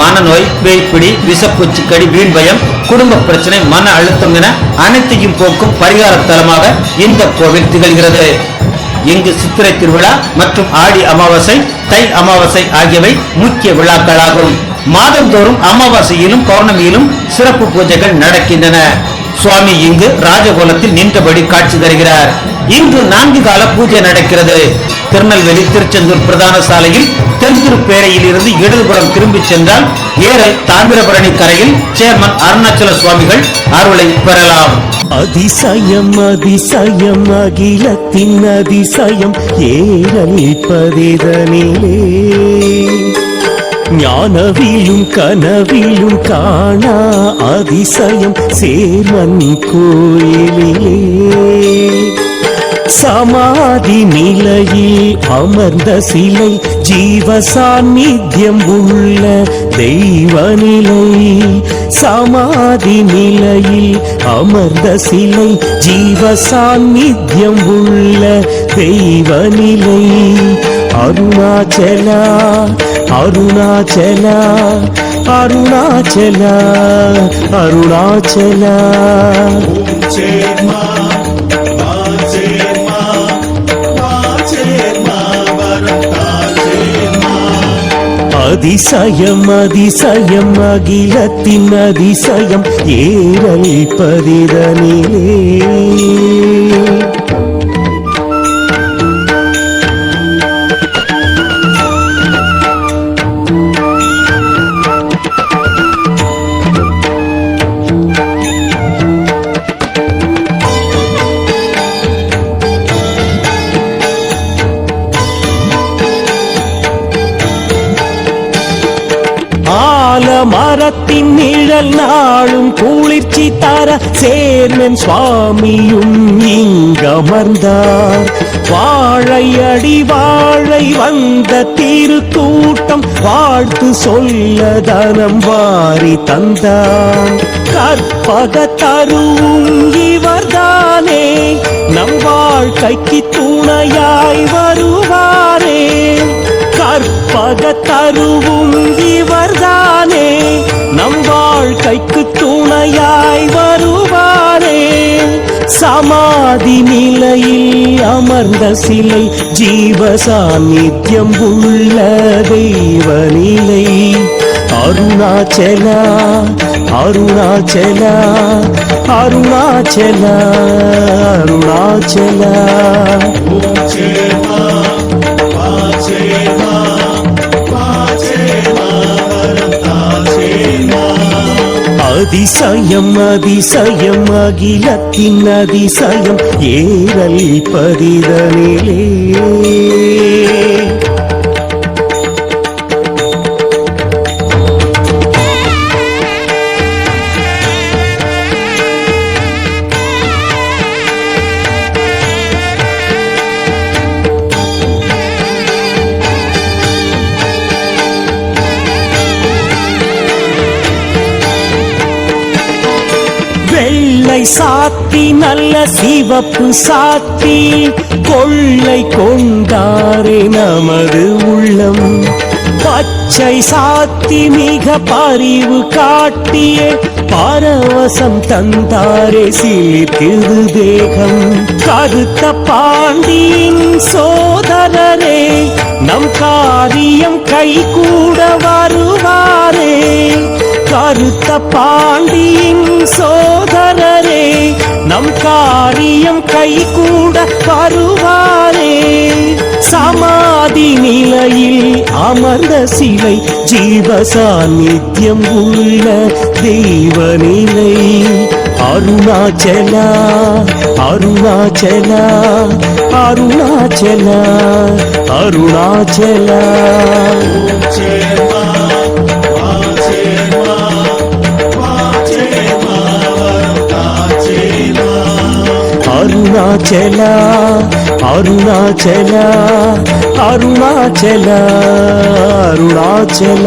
மனநோய் பேய்ப்பிடி விஷப்பூச்சிக்கடி வீண் பயம் குடும்ப பிரச்சனை மன அழுத்தம் என அனைத்தையும் போக்கும் பரிகார தலமாக இந்த கோவில் திகழ்கிறது. இங்கு சித்திரை திருவிழா மற்றும் ஆடி அமாவாசை தை அமாவாசை ஆகியவை முக்கிய விழாக்களாகும். மாதந்தோறும் அமாவாசையிலும் பௌர்ணமியிலும் சிறப்பு பூஜைகள் நடக்கின்றன. சுவாமி இங்கு ராஜகோலத்தில் நின்றபடி காட்சி தருகிறார். இன்று நான்கு கால பூஜை நடக்கிறது. திருநெல்வேலி திருச்செந்தூர் பிரதான சாலையில் தென்திருப்பேரையில் இருந்து இடதுபுறம் திரும்பிச் சென்றால் ஏரல் தாமிரபரணி கரையில் சேர்மன் அருணாச்சல சுவாமிகள் அருளை பெறலாம். அதிசயம் அதிசயம் அகிலத்தின் அதிசயம் ஏறல்பதிதனிலே ஞானவிலும் கனவிலும் காணா அதிசயம் சேர்மன் கோயிலே சமாதி நிலையில் அமர்ந்த சிலை ஜீவ சாநித்தியம் உள்ள தெய்வ நிலை சமாதி நிலையில் அமர்ந்த சிலை ஜீவ சாநித்தியம் உள்ள தெய்வ நிலை அருணாச்சலா அருணாச்சலா அருணாச்சலா அருணாச்சலா. அதிசயம் அதிசயம் அகிலத்தின் அதிசயம் ஏறல் பதிதனிலே. மரத்தின் நிழல் நாளும் குளிர்ச்சி தர சேர்மன் சுவாமியும் இங்கமர்ந்தார் வாழை அடி வாழை வந்த திருக்கூட்டம் வாழ்த்து சொல்ல தனம் வாரி தந்தார். கற்பக தருவும் இவர்தானே நம் வாழ்க்கைக்கு துணையாய் வருவாரே. கற்பக தருவும் இவர்தானே நம் வாழ்க்கைக்கு துணையாய் வருவாரே சமாதி நிலையில் அமர்ந்த சிலை ஜீவ சாநித்தியம் உள்ள தெய்வ நிலை அருணாச்சலா அருணாச்சலா அருணாச்சலா அருணாச்சலா. அதிசயம் அதிசயம் அகிலத்தின் அதிசயம். ஏரல் பதிதனிலே. வெள்ளை சாத்தி நல்ல சிவப்பு சாத்தி கொள்ளை கொண்டாரே நமது உள்ளம். பச்சை சாத்தி மிக பரிவு காட்டிய பரவசம் தந்தாரே சிலிர்த்திது தேகம். கருத்த பாண்டியின் சோதரரே நம் காரியம் கை கூட கருத்த பாண்டியின் சோதரரே நம் காரியம் கை கூட வருவாரே சமாதி நிலையில் அமர்ந்த சிலை ஜீவ சாநித்தியம் உள்ள தெய்வநிலை. அருணாச்சலா அருணாச்சலா அருணாச்சலா அருணாச்சலா. అరుణాచల అరుణాచల అరుణాచల అరుణాచల.